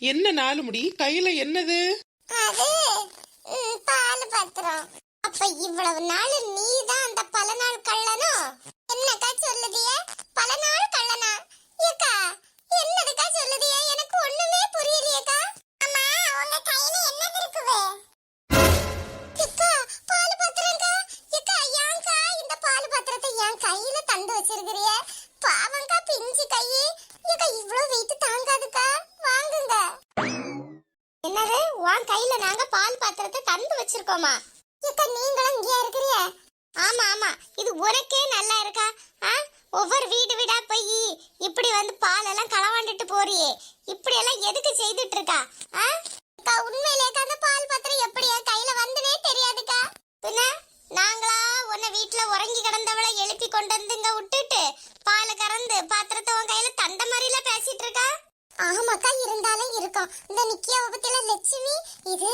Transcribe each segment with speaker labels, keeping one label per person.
Speaker 1: என்ன நாலு முடி? கையில என்னது?
Speaker 2: பால் பத்திரம். அப்ப இவ்வளவு நாள் நீ தான் அந்த பல நாள் கள்ளனோ? என்னக்கா சொல்லுதிய? பல நாள் கள்ளனா? ஏக்கா என்னதுக்கா சொல்லுதிய? எனக்கு ஒண்ணுமே புரியலையேக்கா. அம்மா உங்க கையில என்ன இருக்குவே? ஏக்கா பால் பத்திரம்க்கா. ஏக்கா ஏன்க்கா இந்த பால் பத்திரத்தை என் கையில தந்து வச்சிருக்கிறிய? பாவங்கா பிஞ்சு கையே. ஏக்கா இவ்வளவு வெயிட் தாங்காதுக்கா. என்னது? உன் கையில நாங்க பால் பாத்திரத்தை தந்து வச்சிருக்கோமா? இக்க நீங்களும் இங்கே இருக்கிறிய ஆமா ஆமா. இது உனக்கே நல்லா இருக்கா? ஆ? ஒவ்வொரு வீடு வீடா போய் இப்படி வந்து பால் எல்லாம் களவாண்டுட்டு போறியே. இப்படி எல்லாம் எதுக்கு செய்துட்டு இருக்கா ஆ? அக்கா உண்மையிலேயே அந்த பால் பாத்திரம் எப்படியா கையில வந்ததே தெரியாதுக்கா. பின்ன நாங்களா உன்னை வீட்டுல உறங்கி கிடந்தவளை எழுப்பி கொண்டு வந்து இங்க ஆமாக்கா இருந்தாலும் இருக்கும். இந்த நிக்கிய பத்தில லட்சுமி இது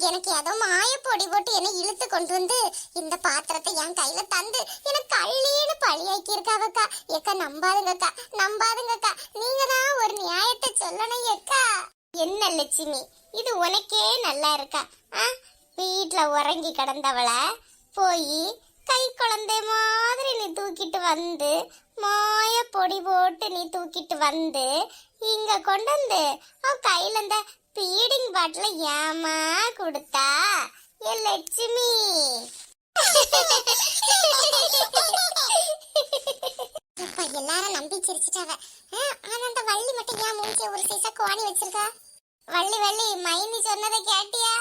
Speaker 2: எனக்கு ஏதோ மாய பொடி போட்டு என்னை இழுத்து கொண்டு வந்து இந்த பாத்திரத்தை என் கையில தந்து எனக்கு கள்ளீடு பழியாக்கி இருக்காவக்கா ஏக்கா நம்பாதுங்கக்கா நம்பாதுங்கக்கா. நீங்க தான் ஒரு நியாயத்தை சொல்லணும் ஏக்கா. என்ன லட்சுமி இது உனக்கே நல்லா இருக்கா? ஆ? வீட்டில் உறங்கி கிடந்தவள போய் கை குழந்தை தூக்கிட்டு வந்து மாய பொடி போட்டு நீ தூக்கிட்டு வந்து இங்க கொண்டு வந்து அவன் கையில இந்த பீடிங் பாட்டில ஏமா கொடுத்தா? ஏ லட்சுமி. அப்பா எல்லாரும் நம்பி சிரிச்சிட்டாவ. ஆ, ஆனா அந்த வள்ளி மட்டும் ஏன் மூஞ்சிய ஒரு சீசா கோணி வச்சிருக்கா? வள்ளி வள்ளி மைனி சொன்னதை கேட்டியா?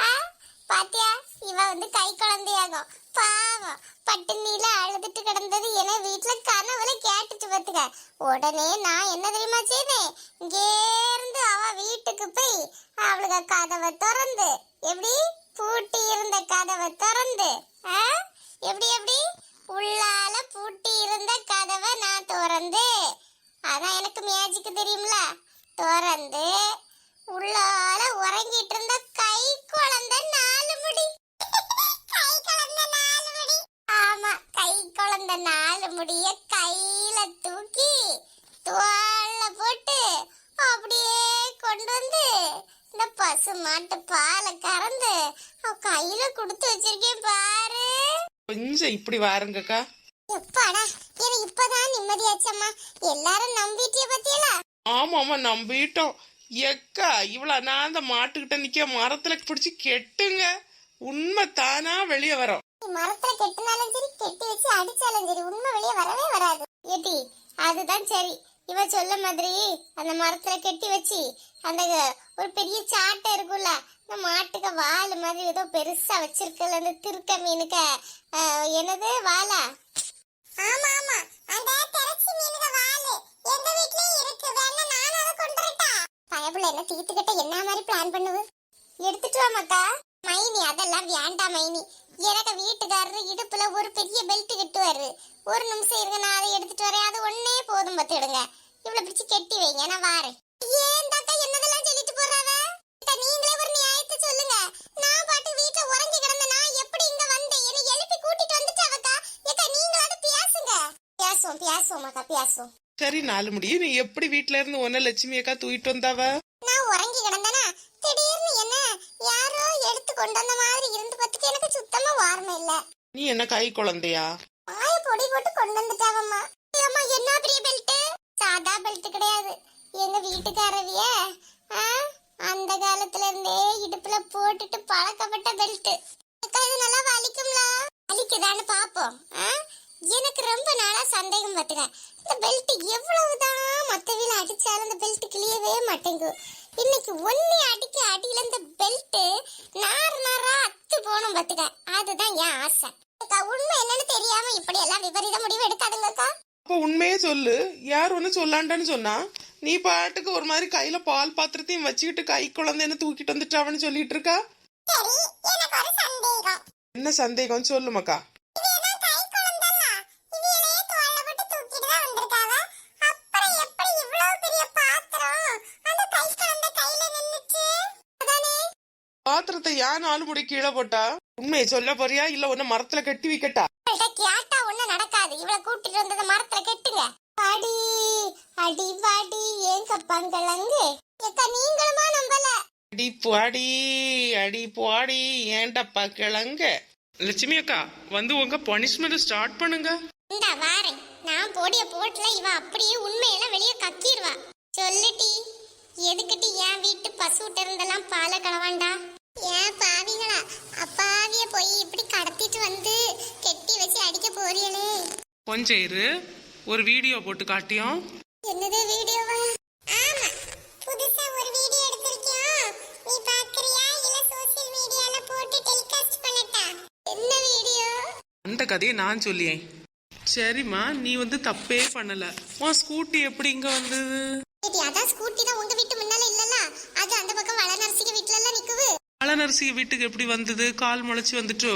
Speaker 2: ஆ? பாத்தியா? இவ வந்து கை குழந்தையாகும். பாவம். பட்டினியில அழுதுட்டு கிடந்தது என வீட்டுல கனவுல கேட்டுட்டு பார்த்துக்க உடனே நான் என்ன தெரியுமா செய்தேன்? இங்கேருந்து அவ வீட்டுக்கு போய் அவளுக்கு கதவை திறந்து எப்படி? பூட்டி இருந்த கதவை திறந்து எப்படி எப்படி? உள்ளால பூட்டி இருந்த கதவை நான் திறந்து அதான் எனக்கு மேஜிக்கு தெரியும்ல. திறந்து உள்ளால உறங்கிட்டு இருந்த முடிய கையில தூக்கி தோல்ல போட்டு அப்படியே கொண்டு வந்து இந்த பசு மாட்டு பாலை கறந்து அவ கையில கொடுத்து வச்சிருக்கேன் பாரு.
Speaker 1: கொஞ்சம் இப்படி வாருங்கக்கா.
Speaker 2: எப்பாடா எனக்கு இப்பதான் நிம்மதியாச்சம்மா. எல்லாரும் நம்பிட்டிய பத்தியலா?
Speaker 1: ஆமா ஆமா நம்பிட்டோம் எக்கா இவ்வளவு நான் அந்த மாட்டுக்கிட்ட நிக்க மரத்துல பிடிச்சி கெட்டுங்க. உண்மை தானா வெளியே வரும்.
Speaker 2: மரத்துல கெட்டினாலும் சரி கெட்டி வச்சு அடிச்சாலும் சரி உண்மை வெளியே வரவே வராது. ஏடி அதுதான் சரி. இவ சொல்ல மாதிரி அந்த மரத்துல கெட்டி வச்சு அந்த ஒரு பெரிய சாட்டை இருக்குல்ல இந்த மாட்டுக்கு வால் மாதிரி ஏதோ பெருசா வச்சிருக்கல அந்த திருக்க மீனுக்க. என்னது வாலா? ஆமா ஆமா. அந்த திரச்சி மீனுக வாலு. எங்க வீட்லயும் இருக்கு. வேணா நான் அதை கொண்டு வரட்டா? பயப்புல என்ன தீத்துக்கிட்ட என்ன மாதிரி பிளான் பண்ணுவு எடுத்துட்டு வா மக்கா மைனி அதெல்லாம் வேண்டாம் மைனி. எனக்கு வீட்டுக்காரரு இடுப்புல ஒரு பெரிய பெல்ட் கட்டுவாரு. ஒரு நிமிஷம் இருங்க நான் அதை எடுத்துட்டு வரேன். அது ஒன்னே போதும் பத்துடுங்க இவ்வளவு பிடிச்சு கெட்டி வைங்க நான் வாரேன். ஏன் தாத்தா என்னதெல்லாம் சொல்லிட்டு போறாவ? நீங்களே ஒரு நியாயத்தை சொல்லுங்க. நான் பாட்டு வீட்ல உறங்கி கிடந்த நான் எப்படி இங்க வந்தேன்? என்னை எழுப்பி கூட்டிட்டு வந்துட்டாவக்கா ஏக்கா நீங்களாவது பேசுங்க. பேசுவோம் பேசுவோம் அக்கா பேசுவோம்.
Speaker 1: சரி நாலு முடி நீ எப்படி வீட்ல இருந்து ஒன்ன லட்சுமி அக்கா தூக்கிட்டு வந்தாவ?
Speaker 2: நான் உறங்கி கிடந்தனா? எடுத்து கொண்டு வந்த மாதிரி இருந்து பத்துக்கு எனக்கு சுத்தமா வார்மை இல்ல.
Speaker 1: நீ என்ன கை குழந்தையா?
Speaker 2: வாய பொடி போட்டு கொண்டு வந்துட்டாவம்மா. அம்மா என்ன பெரிய பெல்ட் சாதா பெல்ட் கிடையாது. எங்க வீட்டுக்காரவிய அந்த காலத்துல இருந்தே இடுப்புல போட்டுட்டு பழக்கப்பட்ட பெல்ட் இது நல்லா வலிக்கும்ல? வலிக்குதான்னு பாப்போம்? எனக்கு ரொம்ப நாளா சந்தேகம் பார்த்துக்க. இந்த பெல்ட் எவ்வளவுதான் மத்தவில அடிச்சாலும் இந்த பெல்ட் கிளியவே மாட்டேங்குது. இன்னைக்கு ஒன்னே அடிக்க அடியில இந்த பெல்ட் நார் நாரா அத்து போகணும் பாத்துக்க. அதுதான் என் ஆசை. அக்கா, உண்மை என்னன்னு தெரியாம இப்படி எல்லாம் விபரீத முடிவு எடுக்காதுங்கக்கா
Speaker 1: அப்ப உண்மையே சொல்லு. யார் ஒண்ணு சொல்லாண்டான்னு சொன்னா நீ பாட்டுக்கு ஒரு மாதிரி கையில பால் பாத்திரத்தையும் வச்சுக்கிட்டு கை குழந்தைன்னு தூக்கிட்டு வந்துட்டாவன்னு சொல்லிட்டு இருக்கா?
Speaker 2: சரி எனக்கு ஒரு சந்தேகம்.
Speaker 1: என்ன சந்தேகம்? சொல்லுமாக்கா. முடி கீழே போட்டா? உண்மையை சொல்ல போறியா? இல்ல உன்ன மரத்துல கட்டி வைக்கட்டா?
Speaker 2: கேட்டா ஒண்ணும் நடக்காது. இவள கூட்டிட்டு வந்தது மரத்துல கெட்டுங்க. அடி அடி வாடி ஏங்க பங்களங்கு? எக்கா நீங்களுமா
Speaker 1: அடி பாடி அடி பாடி ஏண்டப்பா கிழங்க லட்சுமி அக்கா வந்து உங்க பனிஷ்மெண்ட் ஸ்டார்ட் பண்ணுங்க.
Speaker 2: இந்தா வாரேன். நான் போடிய போட்டுல இவ அப்படியே உண்மையெல்லாம் வெளியே கக்கிடுவா சொல்லுட்டி எதுக்கிட்டு என் வீட்டு பசுகிட்ட இருந்தெல்லாம் பாலை களவாண்டா ஏன் பாவிங்களா அப்பாவிய போய் இப்படி கடத்திட்டு வந்து கெட்டி வச்சு அடிக்க போறீங்களே
Speaker 1: கொஞ்சம் இரு. ஒரு வீடியோ போட்டு காட்டியோம்
Speaker 2: என்னது வீடியோவா? ஆமா. புதுசா ஒரு வீடியோ எடுத்திருக்கியோம் நீ பாக்குறியா? இல்ல சோஷியல் மீடியால போட்டு டெலிகாஸ்ட் பண்ணட்டா? என்ன வீடியோ?
Speaker 1: அந்த கதையை நான் சொல்லியேன். சரிம்மா நீ வந்து தப்பே பண்ணல. உன் ஸ்கூட்டி எப்படி இங்க வந்தது
Speaker 2: ஏடி அதான் ஸ்கூட்டி தான் உங்க வீட்டு முன்னால இல்லல அது அந்த பக்கம் வளநரசிக வீட்ல எல்லாம் நிக்குது
Speaker 1: அலநரசி வீட்டுக்கு எப்படி வந்தது? கால் முளைச்சு வந்துட்டோ?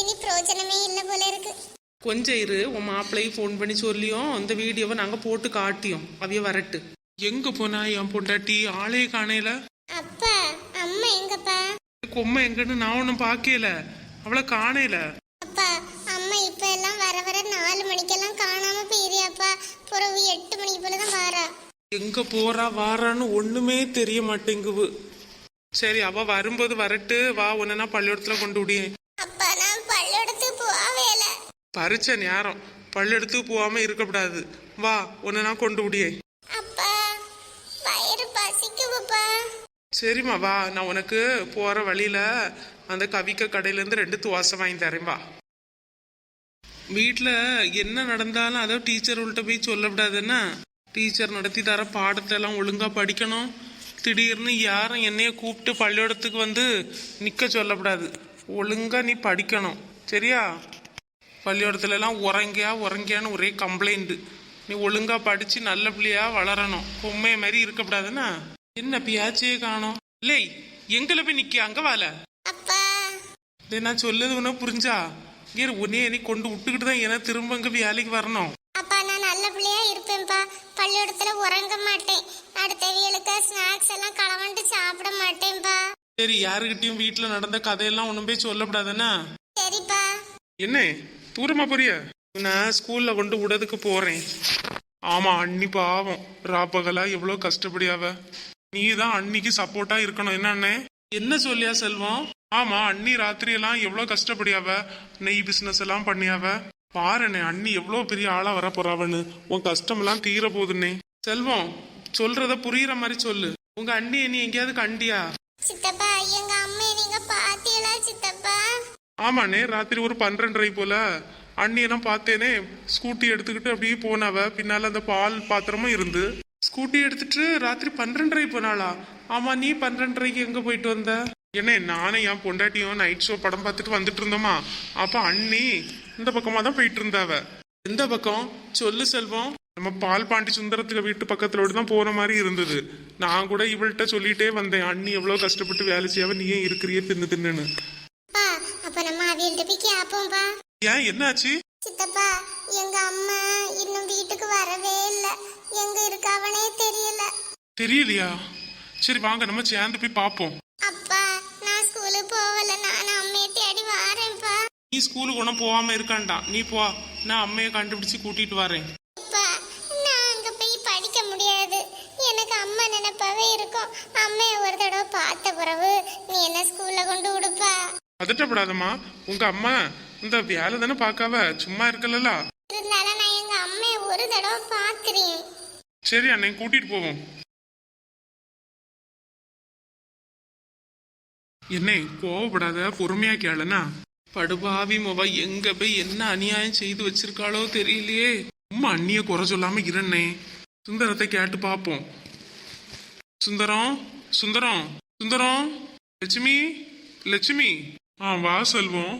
Speaker 2: இனி பிரயோஜனமே இல்ல போல இருக்கு.
Speaker 1: கொஞ்சம் இரு. உன் மாப்பிள்ளையும் ஃபோன் பண்ணி சொல்லியும் அந்த வீடியோவை நாங்க போட்டு காட்டியோம். அவைய வரட்டு. எங்க போனா என் பொண்டாட்டி? ஆளே காணையில
Speaker 2: அப்பா அம்மா எங்கப்பா?
Speaker 1: கொம்மை எங்கன்னு நான் ஒன்னும் பாக்கல. அவளை காணையில
Speaker 2: அப்பா அம்மா இப்ப எல்லாம் வர வர நாலு மணிக்கெல்லாம் காணாம போயிரியாப்பா பிறகு எட்டு மணிக்கு போல தான் வாரா.
Speaker 1: எங்க போறா வாரான்னு ஒண்ணுமே தெரிய மாட்டேங்குது. சரி அவ வரும்போது வரட்டு. வா உன்னை பள்ளிக்கூடத்துல கொண்டு விடியேன்
Speaker 2: அப்பா நான் பள்ளியோடத்துக்கு போவேல
Speaker 1: பரிச்ச நேரம். பள்ளெடுத்து போகாம இருக்கக்கூடாது. வா உன்னை நான் கொண்டு விடியேன்
Speaker 2: அப்பா வயிறு பசிக்குதுப்பா.
Speaker 1: சரிம்மா வா. நான் உனக்கு போற வழியில அந்த கவிக்க கடையில இருந்து ரெண்டு துவாசை வாங்கி தரேன் வா. வீட்டில் என்ன நடந்தாலும் அதை டீச்சர்கள்ட்ட போய் சொல்லக்கூடாதுன்னா டீச்சர் நடத்தி தர பாடத்தெல்லாம் ஒழுங்கா படிக்கணும். திடீர்னு யாரும் என்னைய கூப்பிட்டு பள்ளிக்கூடத்துக்கு வந்து நிக்க சொல்லக்கூடாது ஒழுங்கா நீ படிக்கணும். சரியா? பள்ளிக்கூடத்துல எல்லாம் உறங்கியா உறங்கியான்னு ஒரே கம்ப்ளைண்ட் நீ ஒழுங்கா படிச்சு நல்ல பிள்ளையா வளரணும். பொம்மை மாதிரி இருக்கக்கூடாதுன்னா என்ன பியாச்சே காணோம்? இல்லை எங்களை போய் நிக்க அங்க டேய், நான் சொல்லது உனக்கு புரிஞ்சா? இங்கே உன்னே நீ கொண்டு விட்டுக்கிட்டு தான் ஏன்னா திரும்ப இங்க வேலைக்கு வரணும்.
Speaker 2: நல்ல பிள்ளையா இருப்பேன்ப்பா. பள்ளியோடத்துல உறங்க மாட்டேன். அடுத்தவியலுக்கு ஸ்நாக்ஸ் எல்லாம் களவண்டு சாப்பிட மாட்டேன்ப்பா.
Speaker 1: சரி யாருக்கிட்டையும் வீட்டுல நடந்த கதையெல்லாம் ஒண்ணும் போய் சொல்லக்கூடாதுன்னா
Speaker 2: சரிப்பா.
Speaker 1: என்ன? தூரமா போறிய? நான் ஸ்கூல்ல கொண்டு விடதுக்கு போறேன். ஆமா அண்ணி பாவம். ராப்பகலா எவ்வளவு கஷ்டப்படியாவ. நீ தான் அன்னிக்கு சப்போர்ட்டா இருக்கணும். என்ன அண்ணே? என்ன சொல்லியா செல்வம்? ஆமா அண்ணி ராத்திரி எல்லாம் எவ்வளவு கஷ்டப்படியாவ. நெய் பிசினஸ் எல்லாம் பண்ணியாவ. பாருண்ணே அண்ணி எவ்வளவு பெரிய ஆளா வர போறாவன்னு உன் கஷ்டம் எல்லாம் தீர போகுதுண்ணே செல்வம் சொல்றத புரியுற மாதிரி சொல்லு. உங்க அண்ணி நீ எங்கேயாவது கண்டியா?
Speaker 2: சித்தப்பா எங்க அம்மையை நீங்க பாத்தீங்களா சித்தப்பா?
Speaker 1: ஆமாண்ணே ராத்திரி ஒரு பன்னிரெண்டரை போல. அண்ணியெல்லாம் பார்த்தேனே. ஸ்கூட்டி எடுத்துக்கிட்டு அப்படியே போனாவ. பின்னால அந்த பால் பாத்திரமும் இருந்து. ஸ்கூட்டி எடுத்துட்டு ராத்திரி பன்னிரெண்டரை போனாளா? ஆமா நீ பன்னிரெண்டரைக்கு எங்க போயிட்டு வந்த? என்ன நானும் என் பொண்டாட்டியும் நைட் ஷோ படம் பார்த்துட்டு வந்துட்டு இருந்தோமா? அப்ப அண்ணி இந்த பக்கமா தான் போயிட்டு இருந்தாவ எந்த பக்கம் சொல்லு செல்வம் நம்ம பால் பாண்டி சுந்தரத்துக்கு வீட்டு பக்கத்துல தான் போற மாதிரி இருந்தது. நான் கூட இவள்கிட்ட சொல்லிட்டே வந்தேன் அண்ணி எவ்வளவு கஷ்டப்பட்டு வேலை செய்யாவ நீ ஏன் இருக்கிறியே தின்னு தின்னுன்னு.
Speaker 2: அப்பா நம்ம அவியல்கிட்ட போய் கேப்போம்ப்பா
Speaker 1: ஏன் என்னாச்சு?
Speaker 2: சித்தப்பா எங்க அம்மா இன்னும் வீட்டுக்கு வரவே இல்ல. எங்க இருக்காவனே தெரியல.
Speaker 1: தெரியலையா? சரி வாங்க நம்ம சேர்ந்து போய் பார்ப்போம் நீ ஸ்கூலுக்கு ஒன்றும் போகாம இருக்கான்டா. நீ போ. நான் அம்மையை கண்டுபிடிச்சு கூட்டிட்டு வரேன்.
Speaker 2: நான் அங்க போய் படிக்க முடியாது. எனக்கு அம்மா நினைப்பாவே இருக்கும். அம்மையை ஒரு தடவை பார்த்த பிறகு நீ என்ன ஸ்கூல்ல கொண்டு விடுப்பா?
Speaker 1: பதட்டப்படாதம்மா. உங்க அம்மா இந்த வேலை தானே பார்க்காவ? சும்மா
Speaker 2: இருந்தாலும் நான் எங்க அம்மையை ஒரு தடவை பார்க்கிறேன்
Speaker 1: சரி அண்ணே கூட்டிட்டு போவோம். என்ன கோவப்படாத பொறுமையா கேளுனா படுபாவி மொப எங்க போய் என்ன அநியாயம் செய்து வச்சிருக்காளோ தெரியலையே. உம்மா அண்ணிய குறை சொல்லாம இருண்ணே. சுந்தரத்தை கேட்டு பாப்போம். சுந்தரம் சுந்தரம் சுந்தரம். லட்சுமி லட்சுமி. ஆ வா செல்வம்.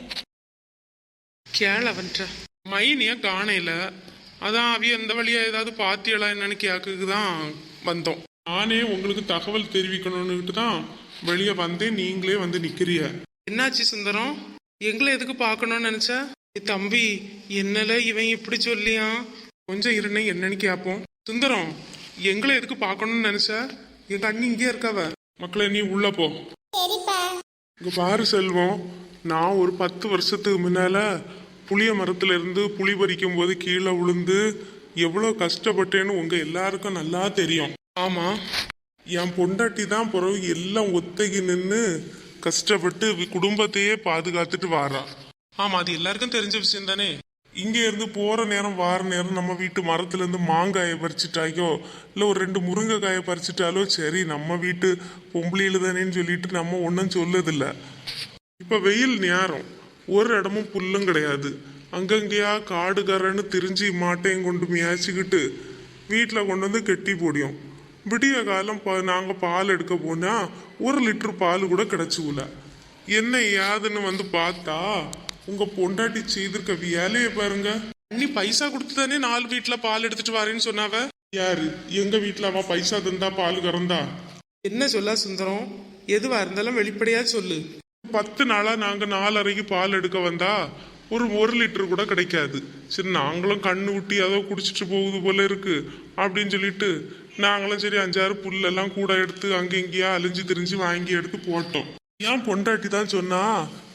Speaker 1: கேளவன்ற. மைனிய காணையில. அதான் அவிய எந்த வழியா ஏதாவது பாத்தியலா என்னன்னு கேட்கறதுக்கு தான் வந்தோம். நானே உங்களுக்கு தகவல் தெரிவிக்கணும்னுட்டு தான் வெளியே வந்தேன். நீங்களே வந்து நிக்கிறிய. என்னாச்சு சுந்தரம்? எங்களை எதுக்கு பார்க்கணும்னு நினைச்சா? தம்பி என்னல இவன் இப்படி சொல்லியான்? கொஞ்சம் இருண்ணே என்னன்னு கேட்போம் சுந்தரம் எங்களை எதுக்கு பார்க்கணும்னு நினைச்சா? எங்க அண்ணி இங்கே இருக்காவ மக்களே நீ உள்ள போ.
Speaker 2: சரிப்பா.
Speaker 1: இங்க பாரு செல்வம் நான் ஒரு பத்து வருஷத்துக்கு முன்னால புளிய மரத்துல இருந்து புளி பறிக்கும் போது கீழே விழுந்து எவ்வளோ கஷ்டப்பட்டேன்னு உங்க எல்லாருக்கும் நல்லா தெரியும். ஆமா.
Speaker 3: என் பொண்டாட்டி தான் பிறகு எல்லாம் ஒத்தைக்கு நின்று கஷ்டப்பட்டு குடும்பத்தையே பாதுகாத்துட்டு வாரா.
Speaker 1: ஆமா அது எல்லாருக்கும் தெரிஞ்ச விஷயம் தானே?
Speaker 3: இங்க இருந்து போற நேரம் வார நேரம் நம்ம வீட்டு மரத்துல இருந்து மாங்காயை பறிச்சுட்டாயோ இல்ல ஒரு ரெண்டு முருங்கைக்காயை பறிச்சுட்டாலோ சரி நம்ம வீட்டு பொம்பளையில தானேன்னு சொல்லிட்டு நம்ம ஒன்றும் சொல்லதில்ல. இப்ப வெயில் நேரம். ஒரு இடமும் புல்லும் கிடையாது. அங்கங்கேயா காடுகாரன்னு திரிஞ்சு மாட்டையும் கொண்டு மியாச்சிக்கிட்டு வீட்டில் கொண்டு வந்து கெட்டி போடியும் விடிய காலம் ப நாங்கள் பால் எடுக்க போனா ஒரு லிட்டர் பால் கூட கிடைச்சுல. என்ன ஏதுன்னு வந்து பார்த்தா உங்க பொண்டாட்டி செய்திருக்க வேலையை பாருங்க.
Speaker 1: நீ பைசா கொடுத்து தானே நாலு வீட்டுல பால் எடுத்துட்டு வரேன்னு சொன்னாவ?
Speaker 3: யாரு? எங்க வீட்டில் அவ பைசா தந்தா பால் கறந்தா?
Speaker 1: என்ன சொல்ல சுந்தரம்? எதுவா இருந்தாலும் வெளிப்படையா சொல்லு.
Speaker 3: பத்து நாளா நாங்க நாலரைக்கு பால் எடுக்க வந்தா ஒரு ஒரு லிட்டர் கூட கிடைக்காது. சரி நாங்களும் கண்ணு ஊட்டி அதோ குடிச்சிட்டு போகுது போல இருக்கு. அப்படின்னு சொல்லிட்டு நாங்களும் சரி அஞ்சாறு புல்லெல்லாம் கூட எடுத்து அங்கே இங்கேயா அழிஞ்சு திரிஞ்சு வாங்கி எடுத்து போட்டோம். ஏன் பொண்டாட்டி தான் சொன்னா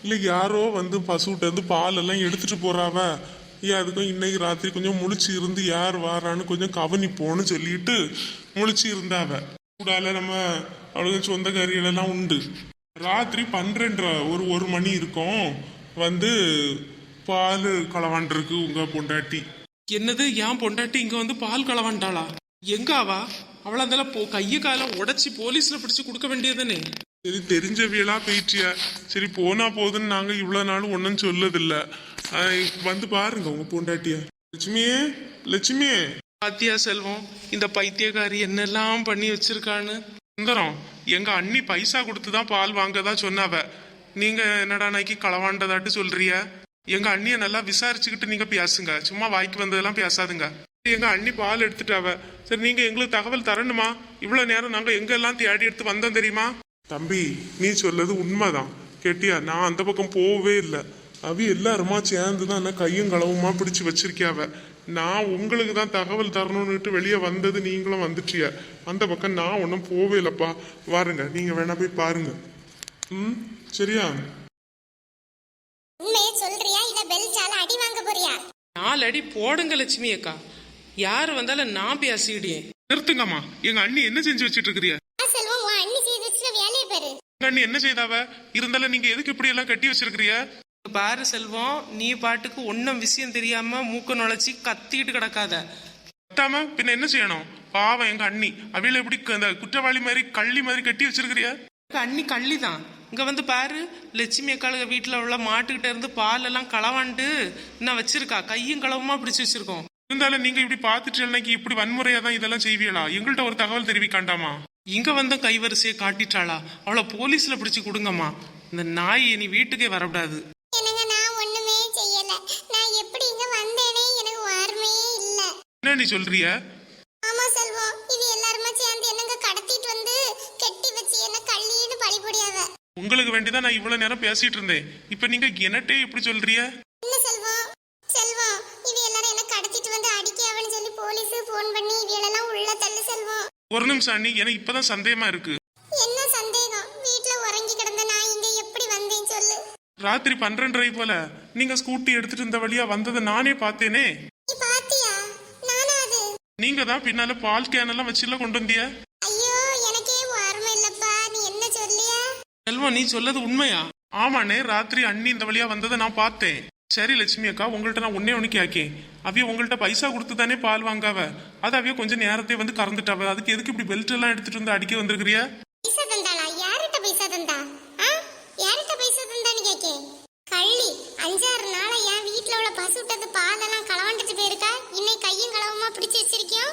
Speaker 3: இல்லை யாரோ வந்து பசுகிட்ட இருந்து பால் எல்லாம் எடுத்துட்டு போறாவ. ஏன் அதுக்கும் இன்னைக்கு ராத்திரி கொஞ்சம் முழிச்சு இருந்து யார் வாரான்னு கொஞ்சம் கவனிப்போன்னு சொல்லிட்டு முழிச்சு இருந்தாவ. கூடால நம்ம அவளுக்கு சொந்த எல்லாம் உண்டு. ராத்திரி பன்னிரெண்டரை ஒரு ஒரு மணி இருக்கும். வந்து பால் களவாண்டிருக்கு உங்க பொண்டாட்டி.
Speaker 1: என்னது ஏன் பொண்டாட்டி இங்க வந்து பால் களவாண்டாளா? எங்க அவா அவள அந்த போ கைய கால உடைச்சி போலீஸ்ல பிடிச்சு கொடுக்க வேண்டியதுதானே?
Speaker 3: சரி தெரிஞ்சவியலா போயிட்டியா? சரி போனா போதுன்னு நாங்க இவ்வளவு நாள் ஒன்றும் சொல்லதில்ல. வந்து பாருங்க உங்க பொண்டாட்டிய. லட்சுமியே லட்சுமியே
Speaker 1: பாத்தியா செல்வம் இந்த பைத்தியக்காரி என்னெல்லாம் பண்ணி வச்சிருக்கான்னு? சுந்தரம் எங்க அண்ணி பைசா கொடுத்து தான் பால் வாங்கதா சொன்னாவ. நீங்க என்னடா நாய்க்கு களவாண்டதாட்டு சொல்றிய? எங்க அண்ணிய நல்லா விசாரிச்சுக்கிட்டு நீங்க பேசுங்க. சும்மா வாய்க்கு வந்ததெல்லாம் பேசாதுங்க. எங்க அண்ணி பால் எடுத்துட்டாவ சரி நீங்க எங்களுக்கு தகவல் தரணுமா? இவ்வளவு நேரம் நாங்க எங்க எல்லாம் தேடி எடுத்து வந்தோம் தெரியுமா?
Speaker 3: தம்பி நீ சொல்லது உண்மைதான். கேட்டியா? நான் அந்த பக்கம் போகவே இல்லை. அவ எல்லாருமா சேர்ந்து தான் கையும் களவுமா பிடிச்சு வச்சிருக்கியாவ நான் உங்களுக்கு தான் தகவல் தரணும்னுட்டு வெளியே வந்தது நீங்களும் வந்துட்டிய. அந்த பக்கம் நான் ஒன்றும் போவே இல்லைப்பா. வாருங்க நீங்க வேணா போய் பாருங்க. ம் சரியா?
Speaker 2: உண்மையை சொல்றியா? இல்ல பெல்ட்டால அடி வாங்க போறியா?
Speaker 1: நாலு அடி போடுங்க லட்சுமி அக்கா. யார் வந்தாலும் நான் பேசிக்கிட்டேன் நிறுத்துங்கம்மா. எங்க அண்ணி என்ன செஞ்சு வச்சிட்டு இருக்கிறிய
Speaker 2: ஆ, செல்வம் உன் அண்ணி செய்து வச்சுட்ட வேலையை பாரு.
Speaker 1: எங்க அண்ணி என்ன செய்தாவ? இருந்தாலும் நீங்க எதுக்கு இப்படி எல்லாம் கட்டி வச்சிருக்கிறிய? பாரு செல்வம் நீ பாட்டுக்கு ஒன்னும் விஷயம் தெரியாம மூக்க நுழைச்சி கத்திக்கிட்டு கிடக்காத. கத்தாம பின்ன என்ன செய்யணும்? பாவம் எங்க அண்ணி. அவில எப்படி க- அந்த குற்றவாளி மாதிரி கள்ளி மாதிரி கட்டி வச்சிருக்கிறிய? அண்ணி கள்ளி தான் இங்க வந்து பாரு லட்சுமி அக்காளுக வீட்டுல உள்ள மாட்டுக்கிட்ட இருந்து பால் எல்லாம் களவாண்டு இன்னும் வச்சிருக்கா. கையும் களவுமா பிடிச்சு வச்சிருக்கோம். இருந்தாலும் நீங்க இப்படி பாத்துட்டு இன்னைக்கு இப்படி வன்முறையா தான் இதெல்லாம் செய்வீங்களா எங்கள்கிட்ட ஒரு தகவல் தெரிவிக்காண்டாமா? இங்க வந்த கைவரிசையை காட்டிட்டாளா? அவளை போலீஸ்ல பிடிச்சு கொடுங்கம்மா. இந்த நாய் இனி வீட்டுக்கே வரக்கூடாது. என்ன நீ சொல்றிய?
Speaker 2: ஆமா செல்வம் இது எல்லாருமா சேர்ந்து என்னங்க கடத்திட்டு வந்து கெட்டி வச்சு என்ன கள்ளின்னு பழி போடியாவ
Speaker 1: உங்களுக்கு வேண்டிதான் நான் இவ்வளவு நேரம் பேசிட்டு இருந்தேன். இப்ப நீங்க என்னட்டே இப்படி சொல்றிய?
Speaker 2: உள்ள தள்ளு செல்வம்?
Speaker 1: ஒரு நிமிஷம் அண்ணி எனக்கு இப்பதான் சந்தேகமா இருக்கு.
Speaker 2: என்ன சந்தேகம்? வீட்ல உறங்கி கிடந்த நான் இங்க எப்படி வந்தேன் சொல்லு.
Speaker 1: ராத்திரி பன்னிரண்டரை போல நீங்க ஸ்கூட்டி எடுத்துட்டு இந்த வழியா வந்ததை நானே பார்த்தேனே.
Speaker 2: நீ பாத்தியா? நானா அது?
Speaker 1: நீங்க தான் பின்னால பால் கேன் எல்லாம் வச்சுல கொண்டு வந்திய.
Speaker 2: ஐயோ எனக்கே வார்மை இல்லப்பா. நீ என்ன சொல்லியா?
Speaker 1: செல்வம் நீ சொல்லது உண்மையா? ஆமாண்ணே ராத்திரி அண்ணி இந்த வழியா வந்ததை நான் பார்த்தேன். சரி லட்சுமி அக்கா உங்கள்ட்ட நான் ஒன்னே ஒண்ணு கேக்கேன் அவிய உங்கள்ட்ட பைசா கொடுத்து தானே பால் வாங்காவ? அது அவிய கொஞ்சம் நேரத்தை வந்து கறந்துட்டாவ. அதுக்கு எதுக்கு இப்படி பெல்ட் எல்லாம் எடுத்துட்டு வந்து அடிக்க வந்திருக்கிறியா?
Speaker 2: பைசா தந்தாளா? யார்கிட்ட பைசா தந்தா? ஆ? யார்கிட்ட பைசா தந்தான்னு கேக்கே கள்ளி அஞ்சாறு நாளா என் வீட்ல உள்ள பசு விட்டது பாலெல்லாம் களவாண்டுட்டு போயிருக்கா? இன்னைக்கு கையும் களவுமா பிடிச்சு வச்சிருக்கியோ?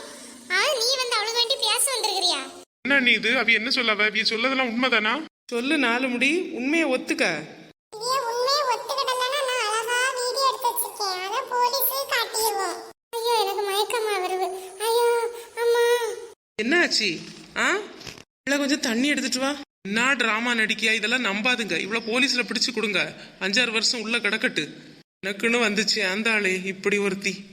Speaker 2: ஆ நீ வந்து அவளுக்கு வேண்டி பேச வந்திருக்கிறியா?
Speaker 1: என்ன நீ இது? அவிய என்ன சொல்லவ? அவிய சொல்லதெல்லாம் உண்மைதானா? சொல்லு நாலு முடி. உண்மையை ஒத்துக்க. என்ன ஆச்சு ஆ? இல்லை கொஞ்சம் தண்ணி எடுத்துட்டு வா. என்ன டிராமா நடிக்கியா? இதெல்லாம் நம்பாதுங்க. இவ்வளோ போலீஸ்ல பிடிச்சு கொடுங்க. அஞ்சாறு வருஷம் உள்ள கிடக்கட்டு. எனக்குன்னு வந்துச்சு அந்த ஆளே. இப்படி ஒருத்தி.